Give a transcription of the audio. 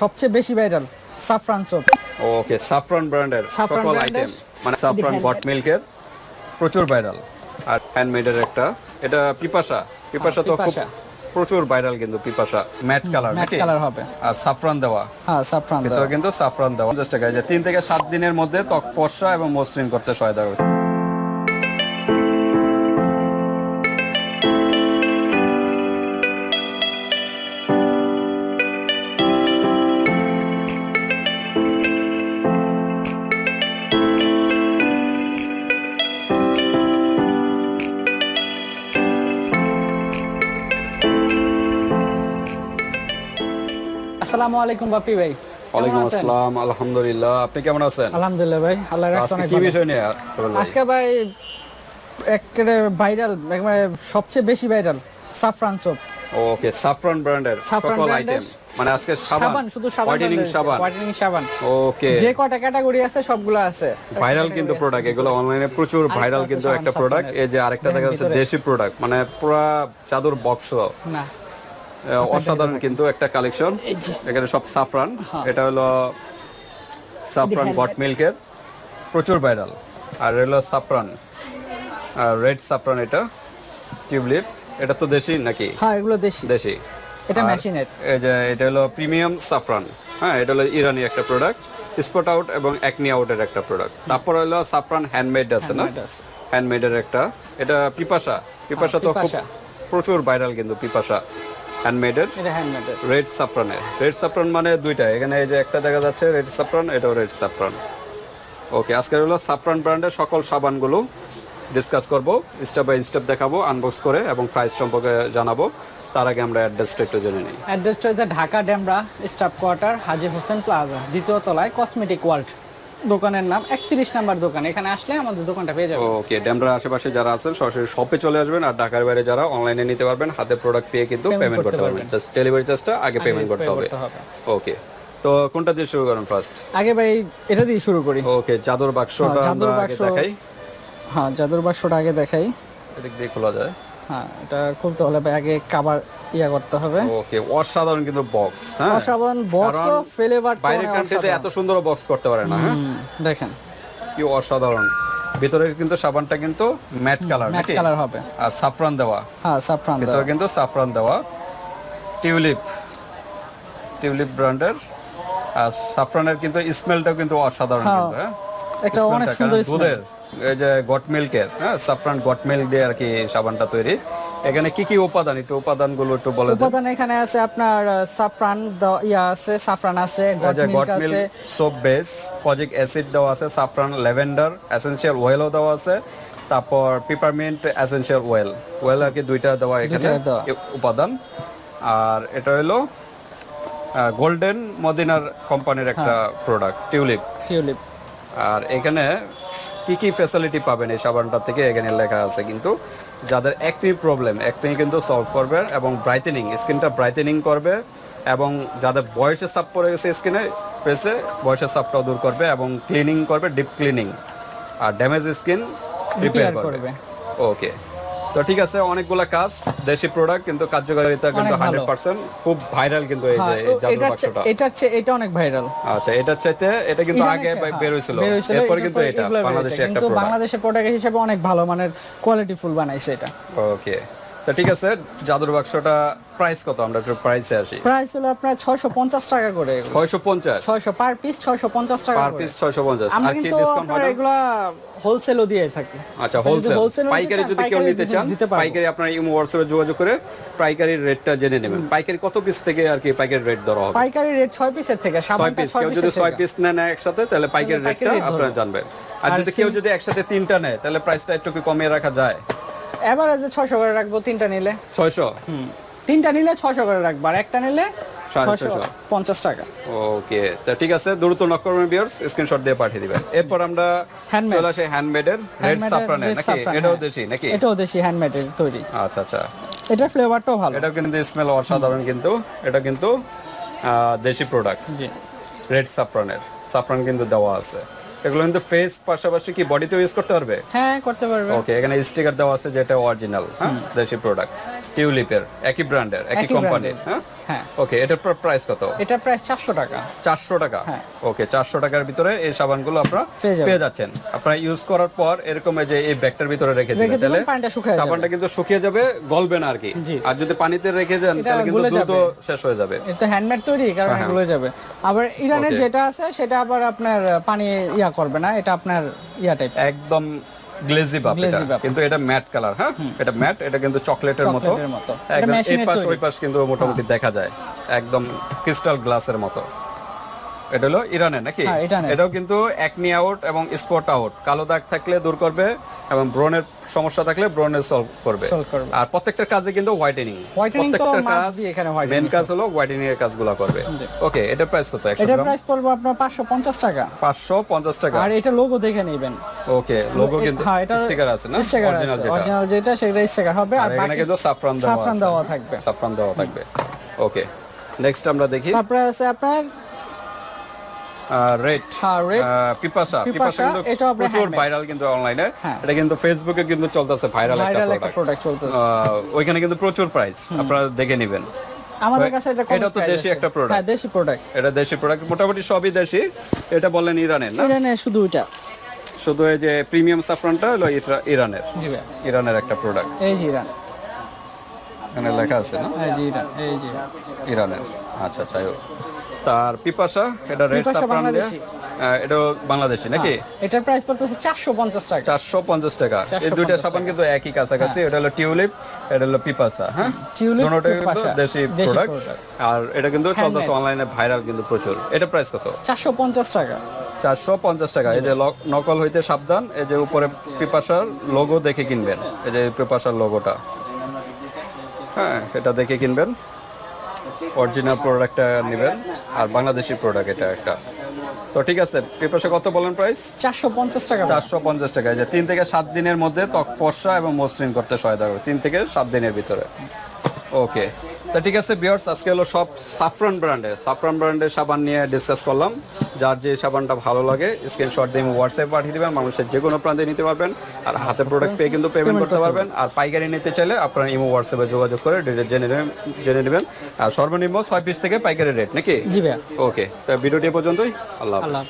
সবচেয়ে বেশি viral সাফরান soap ওকে সাফরান ব্র্যান্ডের সকল আইটেম মানে সাফরান। গট মিল্কের প্রচুর ভাইরাল আর হ্যান্ডমেডের একটা এটা পিপাসা। পিপাসা তো খুব প্রচুর ভাইরাল কিন্তু পিপাসা। ম্যাট কালার ম্যাট কালার হবে। আর সাফরান দেওয়া। হ্যাঁ সাফরান ভিতরে কিন্তু সাফরান দেওয়া। পঞ্চাশ টাকা যে তিন থেকে সাত দিনের মধ্যে ত্বক ফর্সা এবং মসৃণ করতে সহায়তা করে আসসালামু আলাইকুম বাপি ভাই। ওয়ালাইকুম আসসালাম আলহামদুলিল্লাহ। আপনি কেমন আছেন? আলহামদুলিল্লাহ ভাই আল্লাহ রাখছে আজকে অনেক কি বিষয় নিয়ে? আজকে ভাই একেবারে ভাইরাল একবারে সবচেয়ে বেশি ভাইরাল সাফরান সোপ ওকে সাফরান ব্র্যান্ডের সকল আইটেম মানে আজকে সাবান সাবান শুধু সাবান হোয়াইটেনিং সাবান। হোয়াইটেনিং সাবান। ওকে। যে কটা ক্যাটাগরি আছে সবগুলো আছে। ভাইরাল কিন্তু প্রোডাক্ট এগুলো অনলাইনে প্রচুর ভাইরাল কিন্তু একটা প্রোডাক্ট এই যে আরেকটা দেখা যাচ্ছে দেশি প্রোডাক্ট মানে পুরা চাদর বক্স। না। অসাধারণ কিন্তু একটা কালেকশন এখানে সব সাফরান হ্যাঁ। এটা হলো সাফরান। গট মিল্কের প্রচুর ভাইরাল আর হলো সাফরান রেড সাফরান এটা। টিউবলিপ। এটা তো দেশি নাকি? হ্যাঁ এগুলো দেশি। দেশি। এটা আর মেশিনের এই যে এটা হলো প্রিমিয়াম সাফরান হ্যাঁ এটা হলো ইরানি একটা প্রোডাক্ট স্পট আউট এবং একনি আউটের একটা প্রোডাক্ট তারপর হলো সাফরান হ্যান্ডমেড আছে না? হ্যান্ডমেডের একটা। এটা পিপাসা। পিপাসা তো খুব প্রচুর ভাইরাল কিন্তু পিপাসা। হ্যান্ডমেডের এটা হ্যান্ডমেডের রেড সাফরানে রেড সাফরান মানে দুইটা এখানে এই যে একটা দেখা যাচ্ছে রেড সাফরান এটাও রেড সাফরান ওকে আজকে হলো সাফরান ব্র্যান্ডের সকল সাবানগুলো ডিসকাস করব স্টেপ বাই স্টেপ দেখাবো আনবক্স করে এবং প্রাইস সম্পর্কে জানাব। তার আগে আমরা অ্যাড্রেসটা একটু জেনে নিই। অ্যাড্রেসটা হচ্ছে Dhaka Demra staff quarter Haji Hossain plaza দ্বিতীয় তলায় কসমেটিক ওয়ার্ল্ড দোকানের নাম একত্রিশ নাম্বার দোকান। এখানে আসলে আমাদের দোকানটা পেয়ে যাবে। ওকে ড্যামরা আশেপাশে যারা আছেন সরাসরি শপে চলে আসবেন আর ঢাকার বাইরে যারা অনলাইনে নিতে পারবেন হাতে প্রোডাক্ট পেয়ে কিন্তু পেমেন্ট করতে পারবেন। জাস্ট ডেলিভারি চার্জটা আগে পেমেন্ট করতে হবে। ওকে তো কোনটা দিয়ে শুরু করুন ফার্স্ট আগে ভাই এটা দিয়ে শুরু করি। ওকে চাদর বাক্সটা হ্যাঁ, চাদর আগে বাক্স। দেখাই। হ্যাঁ জাদুর বাক্সটা আগে দেখাই। এদিক দিয়ে খোলা যায়। হ্যাঁ এটা খুলতে হলে আগে কাবার ইয়া করতে হবে। ওকে অসাধারণ কিন্তু বক্স হ্যাঁ। অসাধারণ বক্স কারণ ফ্লেভার বাইরের কান্ট্রিতে এত সুন্দর বক্স করতে পারে না হ্যাঁ। দেখেন। কি অসাধারণ। ভিতরে কিন্তু সাবানটা কিন্তু ম্যাট কালার ম্যাট কালার হবে। আর সাফরান দেওয়া। হ্যাঁ সাফরান ভিতরে কিন্তু সাফরান দেওয়া। টিউলিপ টিউলিপ ব্র্যান্ডের আর সাফরানের কিন্তু স্মেলটাও কিন্তু অসাধারণ হ্যাঁ, কিন্তু হ্যাঁ। একটা অনেক সুন্দর দুধের। এই যে গট মিল্কের হ্যাঁ সাফরান গট মিল্ক দিয়ে আর কি সাবানটা তৈরি। এখানে কি কি উপাদান? একটু উপাদানগুলো একটু বলে দেন। উপাদান এখানে আছে আপনার সাফরান ইয়া আছে সাফরান আছে গট মিল্ক আছে। সোপ বেস কজিক অ্যাসিড দেওয়া আছে সাফরান ল্যাভেন্ডার এসেনশিয়াল অয়েলও দেওয়া আছে তারপর পিপারমিন্ট এসেনশিয়াল অয়েল অয়েল আর কি দুইটা দেওয়া এখানে উপাদান। আর এটা হলো গোল্ডেন মদিনার কোম্পানির একটা। প্রোডাক্ট টিউলিপ টিউলিপ আর এখানে কি কি ফ্যাসিলিটি পাবেন এই সাবানটা থেকে? এখানে লেখা আছে কিন্তু যাদের একনি প্রবলেম একনি কিন্তু সলভ করবে এবং ব্রাইটেনিং স্কিনটা ব্রাইটেনিং করবে এবং যাদের বয়সের সাপ পড়ে গেছে স্কিনে ফেসে বয়সের সাপটাও দূর করবে এবং ক্লিনিং করবে ডিপ ক্লিনিং আর ড্যামেজ স্কিন রিপেয়ার করবে। করবে। ওকে তো ঠিক আছে অনেকগুলা কাজ দেশি প্রোডাক্ট কিন্তু কার্যকারিতা কিন্তু অনেক ভালো। Hundred percent. খুব ভাইরাল কিন্তু এই যে হ্যাঁ, এই জাদুর বাক্সটা। এটা অনেক ভাইরাল আচ্ছা এটা চাইতে এটা কিন্তু আগে বের হয়েছিল। এরপর কিন্তু এটা বাংলাদেশে একটা প্রোডাক্ট বাংলাদেশের প্রোডাক্ট হিসেবে অনেক ভালো মানের কোয়ালিটি ফুল বানাইছে এটা। ওকে তো ঠিক আছে জাদুর বাক্সটা প্রাইস কত? আমরা একটু প্রাইসে আসি। প্রাইস হলো আপনার ছয়শো পঞ্চাশ টাকা করে। ছয়শো পঞ্চাশ? ছয়শো পার পিস ছয়শো পঞ্চাশ টাকা পার পিস ছয়শো পঞ্চাশ। আমরা আর কি কিন্তু ডিসকাউন্ট আপনার হয় এগুলা হোলসেলও দিয়ে থাকি। আচ্ছা হোলসেল পাইকারি যদি কেউ নিতে চান পাইকারি আপনার ইমো হোয়াটসঅ্যাপে যোগাযোগ করে পাইকারি রেটটা জেনে নেবেন। পাইকারি কত পিস থেকে আর কি পাইকারি রেট ধরা হবে? পাইকারি রেট ছয় পিসের থেকে ছয় সাবানটা পিস কেউ যদি পিসের ছয় থেকে। পিস নেন একসাথে তাহলে পাইকারি রেটটা আপনারা জানবেন। আর যদি কেউ যদি একসাথে তিনটা নেয় তাহলে প্রাইসটা একটু কি কমিয়ে রাখা যায়? এভারেজে ছয়শো করে রাখব তিনটা নিলে। ছয়শো? তিনটা নিলে ছয়শো করে রাখব আর একটা নিলে। পঞ্চাশ টাকা। ওকে তো ঠিক আছে দ্রুত নক করবেন ভিউয়ার্স স্ক্রিনশট দিয়ে পাঠিয়ে দিবেন। এরপর আমরা চলে আসি হ্যান্ডমেডের রেড সাফরানের নাকি? এটাও হ্যাঁ। দেশি নাকি? এটাও দেশি হ্যান্ডমেডের তৈরি। আচ্ছা আচ্ছা। ফ্লেভারটাও ভালো। কিন্তু স্মেল অসাধারণ কিন্তু। এটা কিন্তু দেশি প্রোডাক্ট জি। রেড সাফরানের সাফরান কিন্তু দেওয়া আছে। এগুলো কিন্তু ফেস পাশাপাশি কি বডিতে ইউজ করতে পারবে? হ্যাঁ করতে পারবে। ওকে এখানে স্টিকার দেওয়া আছে যেটা অরিজিনাল হ্যাঁ? দেশি প্রোডাক্ট টিউলিপের একই ব্র্যান্ডের একই কোম্পানির হ্যাঁ? হ্যাঁ। ওকে এটার প্রাইস কত? এটা প্রাইস চারশো টাকা। চারশো টাকা? হ্যাঁ। ওকে চারশো টাকার ভিতরে এই সাবানগুলো আপনারা পেয়ে যাচ্ছেন। আপনারা ইউজ করার পর এরকম যে এই ব্যাগটার ভিতরে রেখে দিবেন, তাহলে পানিটা শুকায় যাবে। সাবানটা কিন্তু শুকিয়ে যাবে গলবে না আর কি আর যদি পানিতে রেখে দেন তাহলে কিন্তু গলে দ্রুত শেষ হয়ে যাবে। এটা হ্যান্ডমেড তৈরি কারণ হ্যাঁ, এগুলো যাবে। আবার ইরানের যেটা আছে সেটা আবার আপনার পানি ইয়া করবে না এটা আপনার ইয়া টাইপ একদম গ্লেজি এটা কিন্তু এটা ম্যাট কালার হ্যাঁ? এটা ম্যাট এটা কিন্তু চকলেটের মতো। একদম এই পাশ। ওই পাশ কিন্তু মোটামুটি দেখা যায়। একদম ক্রিস্টাল গ্লাসের মতো। এটা হলো ইরানের নাকি? হ্যাঁ, এটাও কিন্তু একনি আউট এবং স্পট আউট কালো দাগ থাকলে দূর করবে এবং ব্রনের সমস্যা থাকলে ব্রনের সলভ করবে। আর প্রত্যেকটা কাজে কিন্তু হোয়াইটেনিং এখানে whitening মেন কাজ হলো হোয়াইটেনিং এর কাজগুলো করবে। ওকে এটা প্রাইস কত? 100 এটার গ্রাম? প্রাইস পড়বে আপনার পাঁচশো পঞ্চাশ টাকা। 550 টাকা। আর এটা লোগো দেখে নেবেন। ওকে লোগো কিন্তু হ্যাঁ এটা স্টিকার আছে না? স্টিকার আছে। অরিজিনাল যেটা। অরিজিনাল যেটা সেটা স্টিকার হবে। আর বাকি কিন্তু সাফরান দেওয়া সাফরান। দেওয়া থাকবে। সাফরান দেওয়া থাকবে। ওকে নেক্সট আমরা দেখি। তারপরে আছে আপনার রেড পিপাসা। পিপাসা, পিপাসা কিন্তু প্রচুর ভাইরাল কিন্তু অনলাইনে। এটা কিন্তু ফেসবুকে কিন্তু চলতেছে ভাইরাল একটা প্রোডাক্ট প্রোডাক্ট চলতেছে। ওইখানে কিন্তু প্রচুর প্রাইস আপনারা দেখে নেবেন। আমাদের কাছে এটা এটা তো দেশি একটা product। হ্যাঁ দেশি প্রোডাক্ট এটা দেশি প্রোডাক্ট মোটামুটি সবই দেশি। এটা বললেন ইরানের না? ইরানের শুধু ওইটা শুধু এই যে প্রিমিয়াম সাফরানটা হলো ইরানের। জি ভাই। ইরানের একটা প্রোডাক্ট এই যে ইরান। এখানে লেখা আছে না? এই যে ইরান এই যে ইরানের। আচ্ছা যাই হোক। তার পিপাসা এটা রেড সাফরান এটা বাংলাদেশি। নাকি? এটার প্রাইস পড়তেছে চারশো পঞ্চাশ টাকা। চারশো পঞ্চাশ টাকা। এই দুইটা সাবান কিন্তু একই কাছাকাছি এটা হলো টিউলিপ এটা হলো পিপাসা হ্যাঁ? টিউলিপ, কিন্তু দেশি প্রোডাক্ট আর এটা কিন্তু চলতেছে অনলাইনে ভাইরাল কিন্তু প্রচুর। এটা প্রাইস কত? চারশো পঞ্চাশ টাকা। চারশো পঞ্চাশ টাকা। এই যে নকল হইতে সাবধান এই যে উপরে পিপাসার লোগো দেখে কিনবেন। এই যে পিপাসার লোগোটা হ্যাঁ এটা দেখে কিনবেন। অরিজিনাল প্রোডাক্টটা নেবেন। আর বাংলাদেশের প্রোডাক্ট এটা একটা। তো ঠিক আছে পেপারসে কত বলেন প্রাইস চারশো পঞ্চাশ টাকা। চারশো পঞ্চাশ টাকা যে তিন থেকে সাত দিনের মধ্যে ত্বক ফর্সা এবং মসৃণ করতে সহায়তা করে তিন থেকে সাত দিনের ভিতরে। ওকে তা ঠিক আছে বিয়ার্স আজকে হলো সব সাফরান ব্র্যান্ডের সাফরন ব্র্যান্ডের সাবান নিয়ে ডিসকাস করলাম। যার যে সাবানটা ভালো লাগে স্ক্রিনশট দিয়ে হোয়াটসঅ্যাপ পাঠিয়ে দেবেন মানুষের যে কোনো প্রান্তে নিতে পারবেন। আর হাতে প্রোডাক্ট পেয়ে কিন্তু পেমেন্ট করতে পারবেন। আর পাইকারি নিতে চাইলে আপনারা ইমো হোয়াটসঅ্যাপে যোগাযোগ করে জেনে নেবেন জেনে নেবেন। আর সর্বনিম্ন ছয় পিস থেকে পাইকারি রেট নাকি? জি ভাই ওকে তো ভিডিওটি পর্যন্তই। আল্লাহ আল্লাহ।